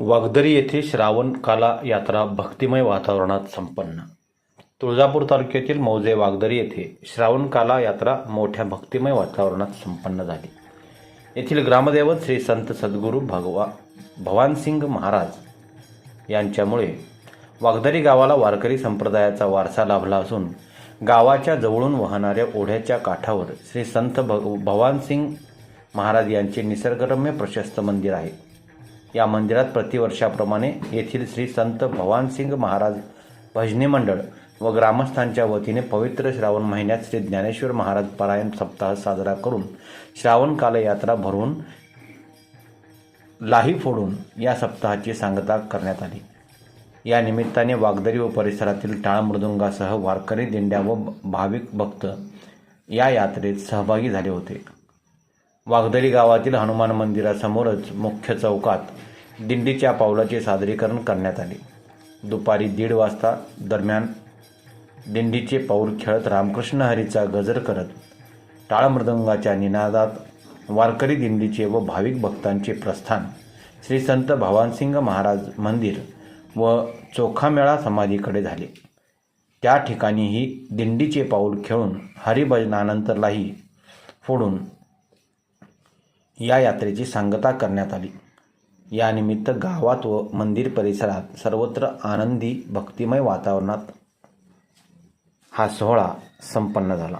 वागदरी येथे श्रावण काला यात्रा भक्तिमय वातावरणात संपन्न. तुळजापूर तालुक्यातील मौजे वागदरी येथे श्रावण काला यात्रा मोठ्या भक्तिमय वातावरणात संपन्न झाली. येथील ग्रामदैवत श्री संत सद्गुरू भगवा भवानसिंग महाराज यांच्यामुळे वागदरी गावाला वारकरी संप्रदायाचा वारसा लाभला असून गावाच्या जवळून वाहणाऱ्या ओढ्याच्या काठावर श्री संत भग भवानसिंग महाराज यांचे निसर्गरम्य प्रशस्त मंदिर आहे. या मंदिरात प्रतिवर्षाप्रमाणे येथील श्री संत भवानसिंग महाराज भजनी मंडळ व ग्रामस्थांच्या वतीने पवित्र श्रावण महिन्यात श्री ज्ञानेश्वर महाराज पारायण सप्ताह साजरा करून श्रावण कालयात्रा भरवून लाही फोडून या सप्ताहाची सांगता करण्यात आली. या निमित्ताने वागदरी व परिसरातील टाळ मृदुंगासह वारकरी दिंड्या व भाविक भक्त या यात्रेत सहभागी झाले होते. वाघदरी गावातील हनुमान मंदिरासमोरच मुख्य चौकात दिंडीच्या पावलाचे सादरीकरण करण्यात आले. दुपारी दीड वाजता दरम्यान दिंडीचे पाऊल खेळत रामकृष्ण हरीचा गजर करत टाळमृदंगाच्या निनादात वारकरी दिंडीचे व भाविक भक्तांचे प्रस्थान श्री संत भवानसिंग महाराज मंदिर व चोखामेळा समाधीकडे झाले. त्या ठिकाणीही दिंडीचे पाऊल खेळून हरिभजनानंतरलाही फोडून या यात्रेची सांगता करण्यात आली. यानिमित्त गावात व मंदिर परिसरात सर्वत्र आनंदी भक्तिमय वातावरणात हा सोहळा संपन्न झाला.